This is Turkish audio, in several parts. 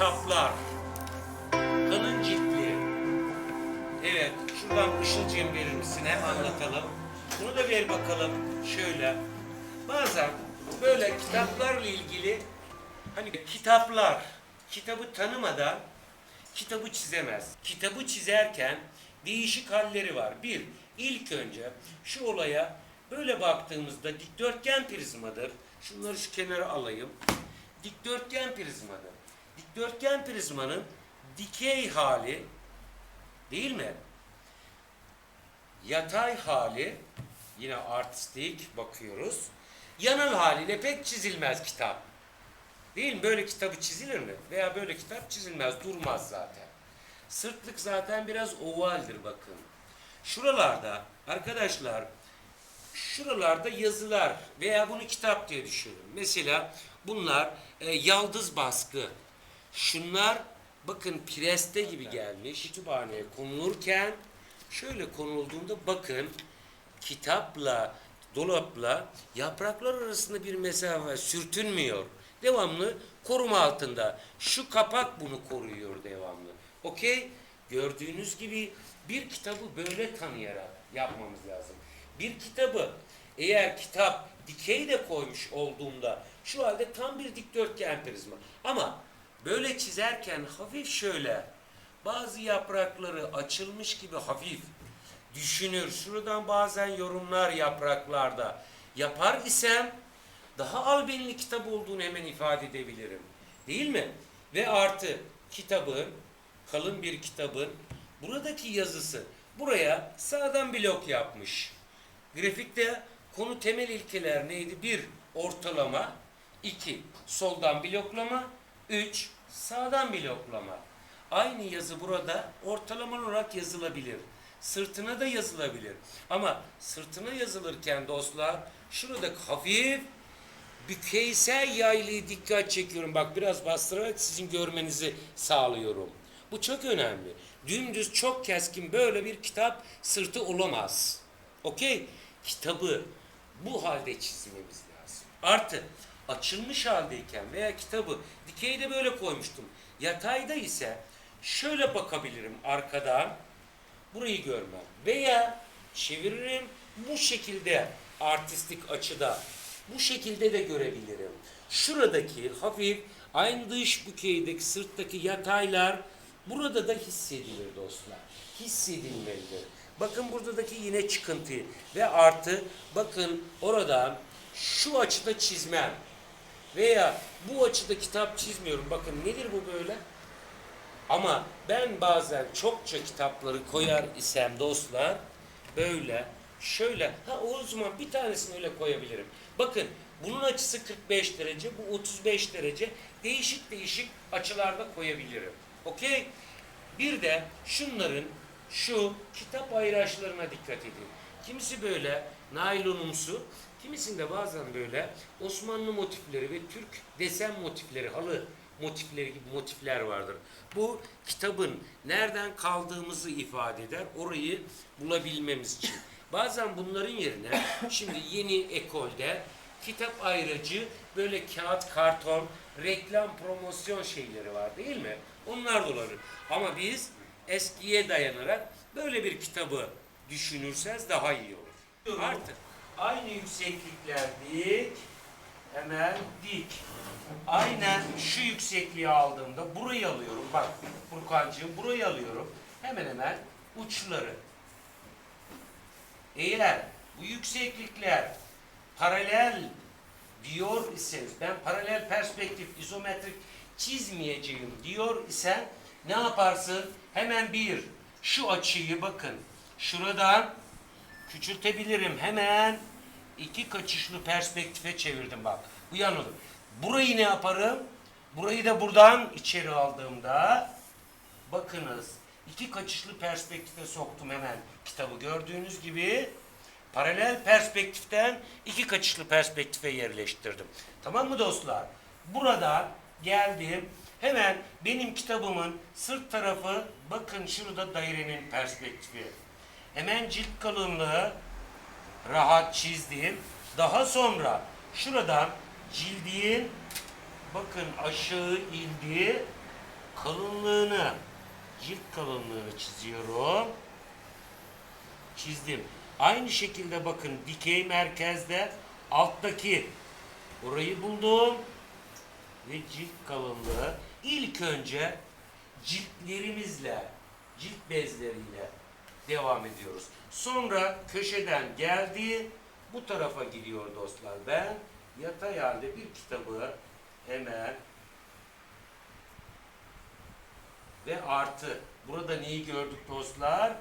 kitaplar. Kalın ciltli. Evet, şuradan Işılcığım verir? Hem anlatalım. Bunu da ver bakalım. Şöyle. Bazen böyle kitaplarla ilgili hani kitaplar, kitabı tanımadan kitabı çizemez. Kitabı çizerken değişik halleri var. Bir, ilk önce şu olaya böyle baktığımızda dikdörtgen prizmadır. Şunları şu kenara alayım. Dikdörtgen prizmadır. Dikdörtgen prizmanın dikey hali değil mi? Yatay hali yine artistik bakıyoruz. Yanal haliyle pek çizilmez kitap. Değil mi? Böyle kitabı çizilir mi? Veya böyle kitap çizilmez, durmaz zaten. Sırtlık zaten biraz ovaldir bakın. Şuralarda arkadaşlar şuralarda yazılar veya bunu kitap diye düşünün. Mesela bunlar e, yaldız baskı. Şunlar bakın preste gibi gelmiş. Kütüphaneye konulurken şöyle konulduğunda bakın kitapla dolapla yapraklar arasında bir mesafe sürtünmüyor. Devamlı koruma altında. Şu kapak bunu koruyor devamlı. Okey? Gördüğünüz gibi bir kitabı böyle tanıyarak yapmamız lazım. Bir kitabı eğer kitap dikey de koymuş olduğunda şu halde tam bir dikdörtgen prizma. Ama böyle çizerken hafif şöyle bazı yaprakları açılmış gibi hafif düşünür. Şuradan bazen yorumlar yapraklarda yapar isem daha albenili kitap olduğunu hemen ifade edebilirim. Değil mi? Ve artı kitabın, kalın bir kitabın buradaki yazısı buraya sağdan blok yapmış. Grafikte konu temel ilkeler neydi? Bir, ortalama. iki soldan bloklama. Üç, sağdan bloklama. Aynı yazı burada ortalama olarak yazılabilir. Sırtına da yazılabilir. Ama sırtına yazılırken dostlar şurada hafif bükeysel yaylıyı dikkat çekiyorum. Bak biraz bastırarak sizin görmenizi sağlıyorum. Bu çok önemli. Dümdüz çok keskin böyle bir kitap sırtı olamaz. Okey? Kitabı bu halde çizmemiz lazım. Artı açılmış haldeyken veya kitabı dikeyde böyle koymuştum. Yatayda ise şöyle bakabilirim arkadan burayı görmem. Veya çeviririm bu şekilde artistik açıda bu şekilde de görebilirim. Şuradaki hafif aynı dış bükeydeki sırttaki yataylar burada da hissedilir dostlar. Hissedilmelidir. Bakın buradaki yine çıkıntı ve artı bakın oradan şu açıda çizmem veya bu açıda kitap çizmiyorum. Bakın nedir bu böyle? Ama ben bazen çokça kitapları koyar isem dostlar böyle şöyle ha o zaman bir tanesini öyle koyabilirim. Bakın bunun açısı 45 derece bu 35 derece değişik değişik açılarda koyabilirim. Okey? Bir de şunların şu kitap ayraçlarına dikkat edin. Kimisi böyle naylonumsu, kimisinde bazen böyle Osmanlı motifleri ve Türk desen motifleri, halı motifleri gibi motifler vardır. Bu kitabın nereden kaldığımızı ifade eder. Orayı bulabilmemiz için. Bazen bunların yerine şimdi yeni ekolde kitap ayracı böyle kağıt, karton, reklam, promosyon şeyleri var değil mi? Onlar da olabilir. Ama biz eskiye dayanarak böyle bir kitabı düşünürseniz daha iyi olur. Artık aynı yükseklikler dik, hemen dik. Aynen şu yüksekliği aldığımda burayı alıyorum. Bak Furkancığım burayı alıyorum. Hemen hemen uçları. Eğer bu yükseklikler paralel diyor iseniz, ben paralel perspektif, izometrik çizmeyeceğim diyor isen ne yaparsın? Hemen bir, şu açıyı bakın, şuradan küçültebilirim. Hemen iki kaçışlı perspektife çevirdim bak. Bu yanılır. Burayı ne yaparım? Burayı da buradan içeri aldığımda bakınız iki kaçışlı perspektife soktum hemen kitabı gördüğünüz gibi paralel perspektiften iki kaçışlı perspektife yerleştirdim. Tamam mı dostlar? Burada geldim. Hemen benim kitabımın sırt tarafı bakın şurada dairenin perspektifi. Hemen cilt kalınlığı rahat çizdim. Daha sonra şuradan cildin bakın aşağı indi. kalınlığını, cilt kalınlığını çiziyorum. Çizdim. Aynı şekilde bakın dikey merkezde alttaki orayı buldum ve cilt kalınlığı ilk önce ciltlerimizle, cilt bezleriyle devam ediyoruz. Sonra köşeden geldi, bu tarafa gidiyor dostlar. Ben yatay halde bir kitabı hemen ve artı. Burada neyi gördük dostlar?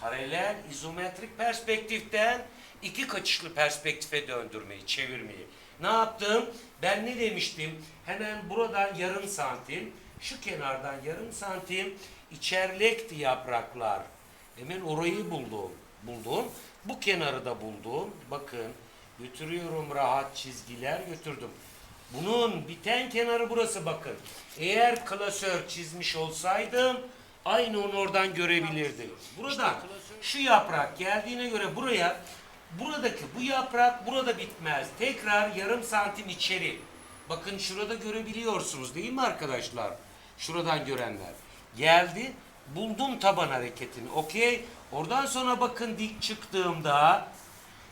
Paralel izometrik perspektiften iki kaçışlı perspektife döndürmeyi, çevirmeyi. Ne yaptım? Ben ne demiştim? Hemen buradan yarım santim, şu kenardan yarım santim içerlekti yapraklar. Hemen orayı buldum. Buldum. Bu kenarı da buldum. Bakın götürüyorum rahat çizgiler götürdüm. Bunun biten kenarı burası bakın. Eğer klasör çizmiş olsaydım aynı onu oradan görebilirdim. Buradan şu yaprak geldiğine göre buraya buradaki bu yaprak burada bitmez. Tekrar yarım santim içeri. Bakın şurada görebiliyorsunuz değil mi arkadaşlar? Şuradan görenler. Geldi buldum taban hareketini. Okey. Oradan sonra bakın dik çıktığımda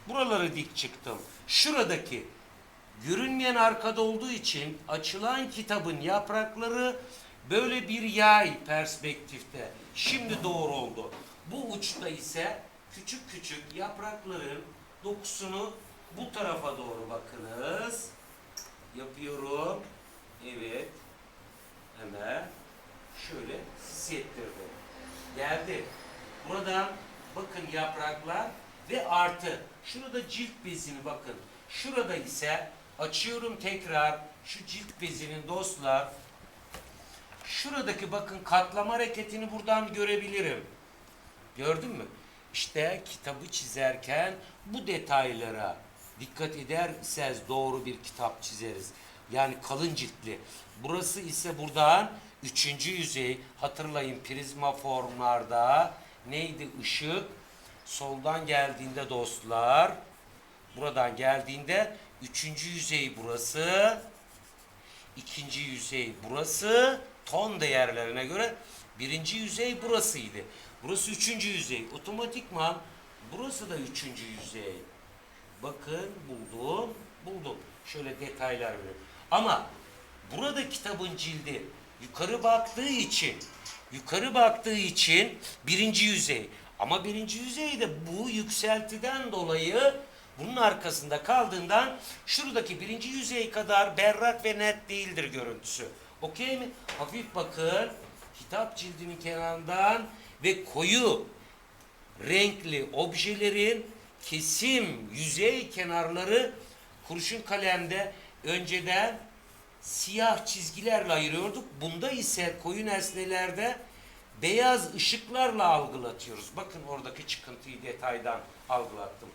buraları dik çıktım. Şuradaki görünmeyen arkada olduğu için açılan kitabın yaprakları böyle bir yay perspektifte. Şimdi doğru oldu. Bu uçta ise küçük küçük yaprakların dokusunu bu tarafa doğru bakınız. Yapıyorum. Evet. Hemen şöyle hissettirdim. Geldi. Buradan bakın yapraklar ve artı. Şurada cilt bezini bakın. Şurada ise açıyorum tekrar şu cilt bezinin dostlar. Şuradaki bakın katlama hareketini buradan görebilirim. Gördün mü? İşte kitabı çizerken bu detaylara dikkat ederseniz doğru bir kitap çizeriz. Yani kalın ciltli. Burası ise buradan üçüncü yüzey. Hatırlayın prizma formlarda neydi ışık? Soldan geldiğinde dostlar. Buradan geldiğinde üçüncü yüzey burası. ikinci yüzey burası. Ton değerlerine göre birinci yüzey burasıydı. Burası üçüncü yüzey. Otomatikman burası da üçüncü yüzey. Bakın buldum, buldum. Şöyle detaylar veriyorum. Ama burada kitabın cildi yukarı baktığı için, yukarı baktığı için birinci yüzey. Ama birinci yüzeyde bu yükseltiden dolayı bunun arkasında kaldığından şuradaki birinci yüzey kadar berrak ve net değildir görüntüsü. Okey mi? Hafif bakın. Kitap cildinin kenarından ve koyu renkli objelerin kesim yüzey kenarları kurşun kalemde önceden siyah çizgilerle ayırıyorduk. Bunda ise koyu nesnelerde beyaz ışıklarla algılatıyoruz. Bakın oradaki çıkıntıyı detaydan algılattım.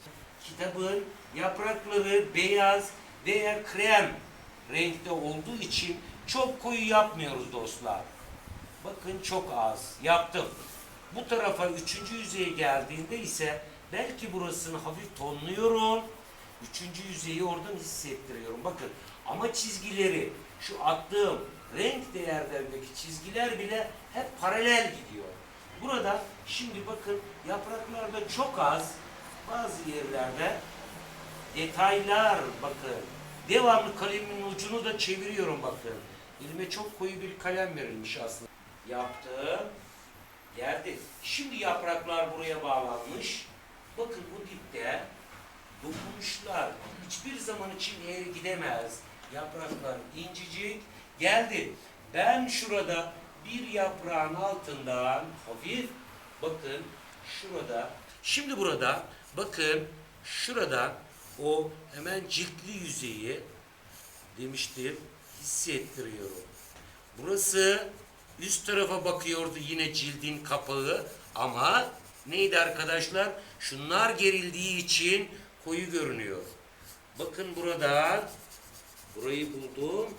Kitabın yaprakları beyaz veya krem renkte olduğu için çok koyu yapmıyoruz dostlar. Bakın çok az yaptım. Bu tarafa üçüncü yüzeye geldiğinde ise belki burasını hafif tonluyorum. Üçüncü yüzeyi oradan hissettiriyorum. Bakın ama çizgileri şu attığım renk değerlerindeki çizgiler bile hep paralel gidiyor. Burada şimdi bakın yapraklarda çok az bazı yerlerde detaylar bakın. Devamlı kalemin ucunu da çeviriyorum bakın. Elime çok koyu bir kalem verilmiş aslında. Yaptım. Geldi. Şimdi yapraklar buraya bağlanmış. Bakın bu dipte dokunuşlar hiçbir zaman için eğri gidemez. Yapraklar incecik. Geldi. Ben şurada bir yaprağın altından hafif bakın şurada. Şimdi burada bakın şurada o hemen ciltli yüzeyi demiştim hissettiriyorum. Burası üst tarafa bakıyordu yine cildin kapağı ama neydi arkadaşlar? Şunlar gerildiği için koyu görünüyor. Bakın burada burayı buldum.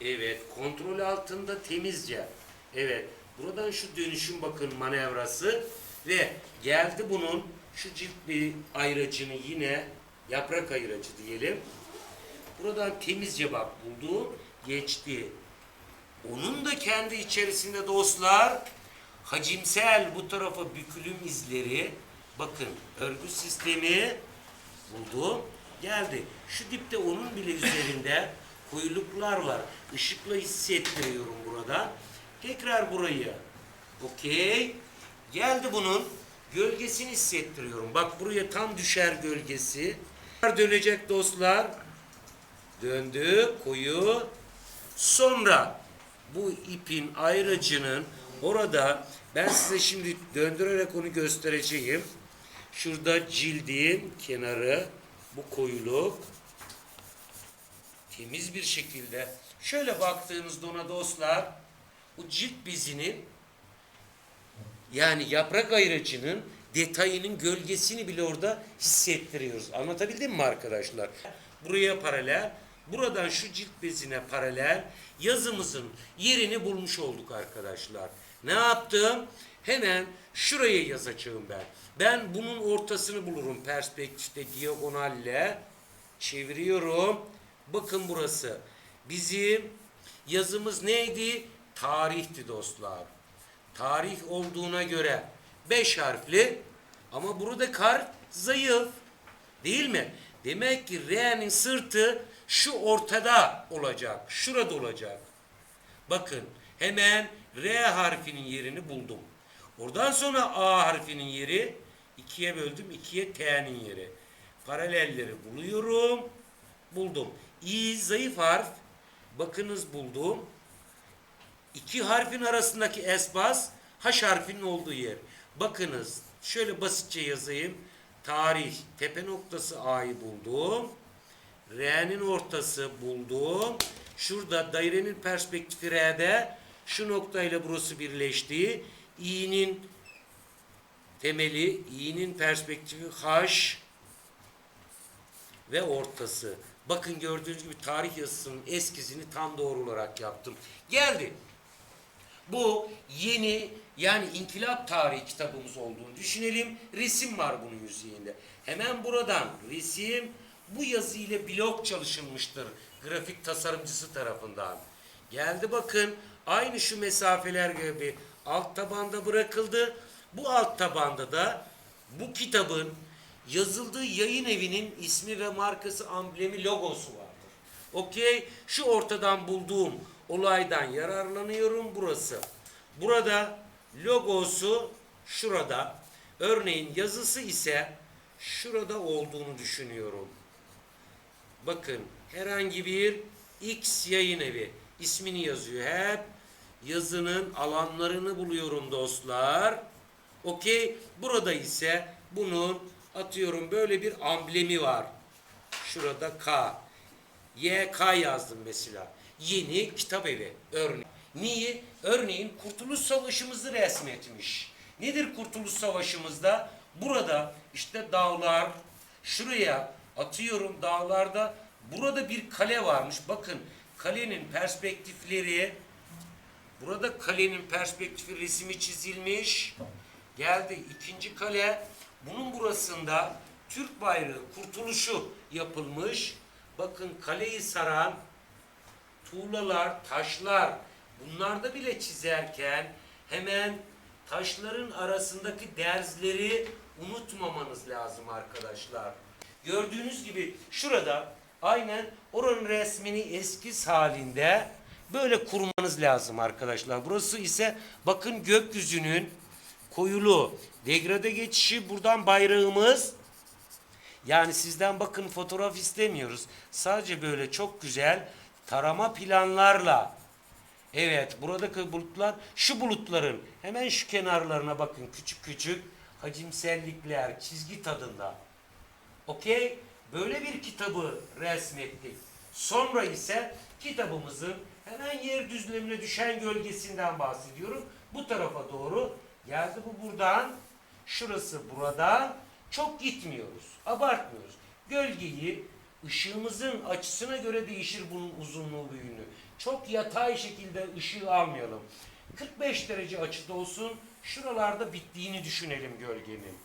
Evet kontrol altında temizce. Evet buradan şu dönüşüm bakın manevrası ve geldi bunun şu cilt bir ayracını yine yaprak ayracı diyelim. Buradan temizce bak buldu, geçti. Onun da kendi içerisinde dostlar hacimsel bu tarafa bükülüm izleri bakın örgü sistemi buldum geldi. Şu dipte onun bile üzerinde koyuluklar var. Işıkla hissettiriyorum burada. Tekrar burayı. Okey. Geldi bunun gölgesini hissettiriyorum. Bak buraya tam düşer gölgesi. Dönecek dostlar. Döndü koyu. Sonra bu ipin ayracının orada ben size şimdi döndürerek onu göstereceğim. Şurada cildin kenarı bu koyuluk temiz bir şekilde şöyle baktığınızda ona dostlar bu cilt bezinin yani yaprak ayracının detayının gölgesini bile orada hissettiriyoruz. Anlatabildim mi arkadaşlar? Buraya paralel, buradan şu cilt bezine paralel yazımızın yerini bulmuş olduk arkadaşlar. Ne yaptım? Hemen şuraya yazacağım ben. Ben bunun ortasını bulurum perspektifte diagonalle. Çeviriyorum. Bakın burası. Bizim yazımız neydi? Tarihti dostlar tarih olduğuna göre beş harfli ama burada kar zayıf. Değil mi? Demek ki R'nin sırtı şu ortada olacak. Şurada olacak. Bakın hemen R harfinin yerini buldum. Oradan sonra A harfinin yeri ikiye böldüm. ikiye T'nin yeri. Paralelleri buluyorum. Buldum. İ zayıf harf. Bakınız buldum. İki harfin arasındaki esbas H harfinin olduğu yer. Bakınız şöyle basitçe yazayım. Tarih tepe noktası A'yı buldum. R'nin ortası buldum. Şurada dairenin perspektifi R'de şu noktayla burası birleşti. İ'nin temeli, İ'nin perspektifi H ve ortası. Bakın gördüğünüz gibi tarih yazısının eskizini tam doğru olarak yaptım. Geldi. Bu yeni yani inkılap tarihi kitabımız olduğunu düşünelim. Resim var bunun yüzeyinde. Hemen buradan resim bu yazı ile blok çalışılmıştır grafik tasarımcısı tarafından. Geldi bakın aynı şu mesafeler gibi alt tabanda bırakıldı. Bu alt tabanda da bu kitabın yazıldığı yayın evinin ismi ve markası, amblemi, logosu vardır. Okey. Şu ortadan bulduğum olaydan yararlanıyorum burası. Burada logosu şurada. Örneğin yazısı ise şurada olduğunu düşünüyorum. Bakın herhangi bir X yayın evi ismini yazıyor. Hep yazının alanlarını buluyorum dostlar. Okey. Burada ise bunun atıyorum böyle bir amblemi var. Şurada K. YK yazdım mesela. Yeni kitap evi örneğin. Niye? Örneğin Kurtuluş Savaşımızı resmetmiş. Nedir Kurtuluş Savaşımızda? Burada işte dağlar, şuraya atıyorum dağlarda burada bir kale varmış. Bakın kalenin perspektifleri burada kalenin perspektifi resmi çizilmiş. Geldi ikinci kale. Bunun burasında Türk bayrağı kurtuluşu yapılmış. Bakın kaleyi saran tuğlalar, taşlar bunlarda bile çizerken hemen taşların arasındaki derzleri unutmamanız lazım arkadaşlar. Gördüğünüz gibi şurada aynen oranın resmini eskiz halinde böyle kurmanız lazım arkadaşlar. Burası ise bakın gökyüzünün koyulu degrade geçişi buradan bayrağımız yani sizden bakın fotoğraf istemiyoruz. Sadece böyle çok güzel tarama planlarla. Evet buradaki bulutlar şu bulutların hemen şu kenarlarına bakın küçük küçük hacimsellikler çizgi tadında. Okey böyle bir kitabı resmettik. Sonra ise kitabımızın hemen yer düzlemine düşen gölgesinden bahsediyorum. Bu tarafa doğru geldi bu buradan şurası buradan çok gitmiyoruz. Abartmıyoruz. Gölgeyi ışığımızın açısına göre değişir bunun uzunluğu büyüğünü. Çok yatay şekilde ışığı almayalım. 45 derece açıda olsun. Şuralarda bittiğini düşünelim gölgenin.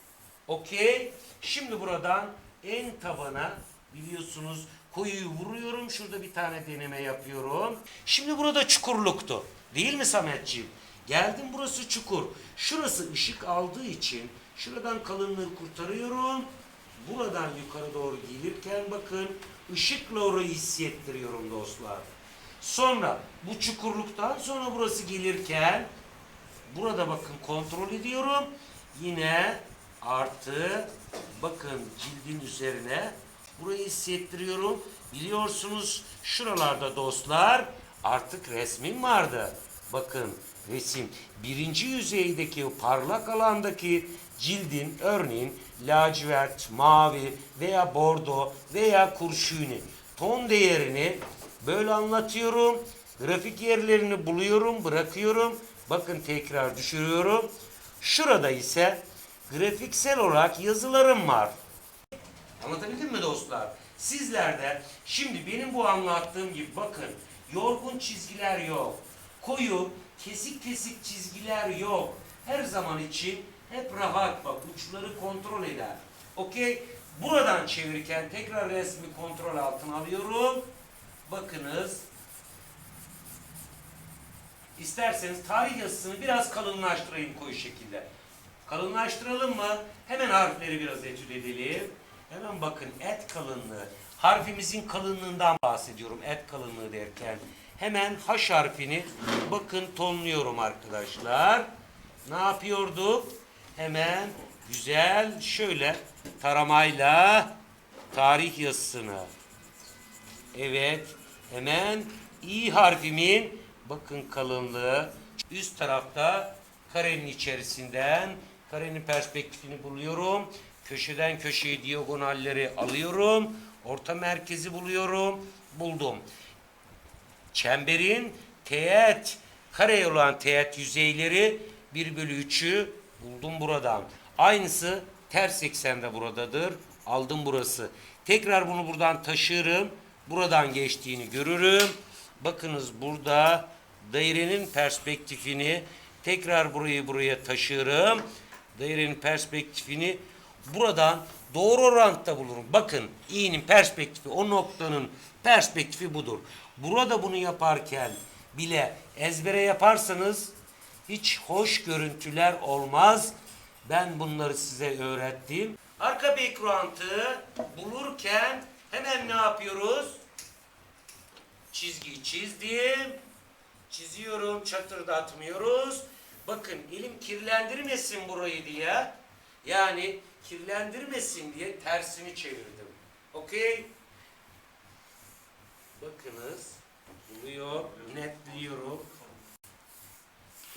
Okey. Şimdi buradan en tabana biliyorsunuz Koyuyu vuruyorum. Şurada bir tane deneme yapıyorum. Şimdi burada çukurluktu. Değil mi Sametciğim? Geldim burası çukur. Şurası ışık aldığı için şuradan kalınlığı kurtarıyorum. Buradan yukarı doğru gelirken bakın ışıkla orayı hissettiriyorum dostlar. Sonra bu çukurluktan sonra burası gelirken burada bakın kontrol ediyorum. Yine artı bakın cildin üzerine burayı hissettiriyorum. Biliyorsunuz şuralarda dostlar artık resmim vardı. Bakın resim birinci yüzeydeki parlak alandaki cildin örneğin lacivert, mavi veya bordo veya kurşuni ton değerini böyle anlatıyorum. Grafik yerlerini buluyorum, bırakıyorum. Bakın tekrar düşürüyorum. Şurada ise grafiksel olarak yazılarım var. Anlatabildim mi dostlar? Sizler de şimdi benim bu anlattığım gibi bakın yorgun çizgiler yok. Koyu, kesik kesik çizgiler yok. Her zaman için hep rahat bak uçları kontrol eder. Okey? Buradan çevirirken tekrar resmi kontrol altına alıyorum. Bakınız. İsterseniz tarih yazısını biraz kalınlaştırayım koyu şekilde. Kalınlaştıralım mı? Hemen harfleri biraz etüt edelim. Hemen bakın et kalınlığı. Harfimizin kalınlığından bahsediyorum et kalınlığı derken. Hemen H harfini bakın tonluyorum arkadaşlar. Ne yapıyorduk? Hemen güzel şöyle taramayla tarih yazısını. Evet hemen İ harfimin bakın kalınlığı üst tarafta karenin içerisinden karenin perspektifini buluyorum. Köşeden köşeyi diagonalleri alıyorum. Orta merkezi buluyorum. Buldum. Çemberin teğet kare olan teğet yüzeyleri 1 bölü 3'ü buldum buradan. Aynısı ters eksende buradadır. Aldım burası. Tekrar bunu buradan taşırım. Buradan geçtiğini görürüm. Bakınız burada dairenin perspektifini tekrar burayı buraya taşırım. Dairenin perspektifini buradan doğru orantıda bulurum. Bakın i'nin perspektifi o noktanın perspektifi budur. Burada bunu yaparken bile ezbere yaparsanız hiç hoş görüntüler olmaz. Ben bunları size öğrettim. Arka background'ı bulurken hemen ne yapıyoruz? Çizgiyi çizdim. Çiziyorum, çatırdatmıyoruz. Bakın elim kirlendirmesin burayı diye. Yani kirlendirmesin diye tersini çevirdim. Okey? Bakınız. Buluyor, netliyorum.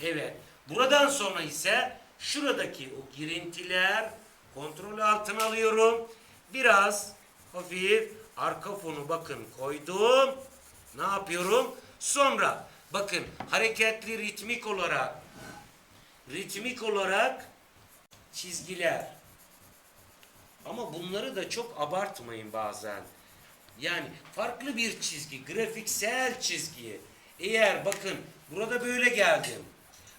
Evet. Buradan sonra ise şuradaki o girintiler kontrol altına alıyorum. Biraz hafif arka fonu bakın koydum. Ne yapıyorum? Sonra bakın hareketli ritmik olarak ritmik olarak çizgiler. Ama bunları da çok abartmayın bazen. Yani farklı bir çizgi, grafiksel çizgi. Eğer bakın burada böyle geldim.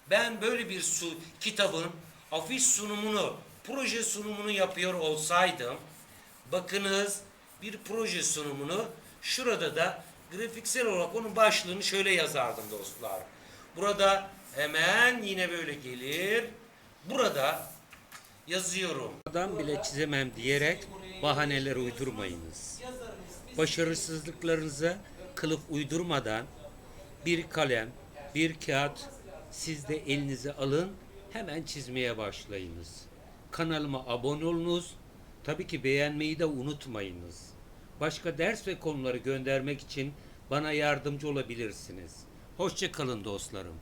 Ben böyle bir su kitabın afiş sunumunu, proje sunumunu yapıyor olsaydım bakınız bir proje sunumunu şurada da grafiksel olarak onun başlığını şöyle yazardım dostlar. Burada hemen yine böyle gelir. Burada yazıyorum. Adam bile çizemem diyerek bahaneler uydurmayınız. Başarısızlıklarınıza kılıf uydurmadan bir kalem, bir kağıt siz de elinize alın hemen çizmeye başlayınız. Kanalıma abone olunuz. Tabii ki beğenmeyi de unutmayınız. Başka ders ve konuları göndermek için bana yardımcı olabilirsiniz. Hoşça kalın dostlarım.